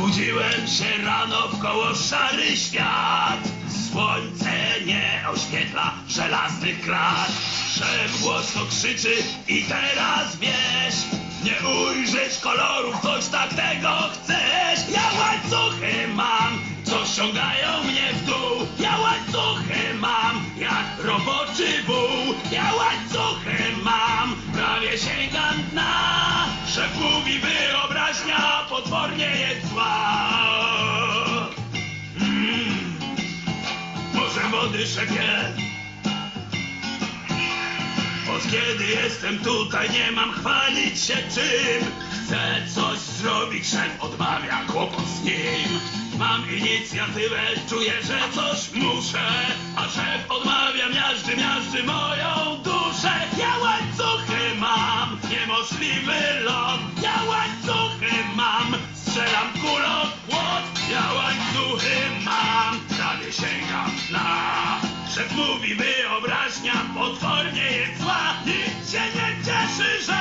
Budziłem się rano w koło szary świat. Słońce nie oświetla żelaznych krat. Szef głośno krzyczy i teraz wiesz, nie ujrzeć kolorów, coś tak tego chcesz. Ja łańcuchy mam, co ściągają mnie w dół. Ja łańcuchy mam, jak roboczy wół. Ja łańcuchy mam, prawie sięgam dna. Szef mówi wyobraźnia potwornie jest zła. Mm, może wody szepie. Od kiedy jestem tutaj, nie mam chwalić się czym. Chcę coś zrobić, szef odmawia kłopot z nim. Mam inicjatywę, czuję, że coś muszę, a szef odmawia, miażdży, miażdży moją duszę. Ja łańcuchy mam, niemożliwy lot. Ja łańcuchy mam, Szef mówi wyobraźnia potwornie jest zła. Nikt się nie cieszy, że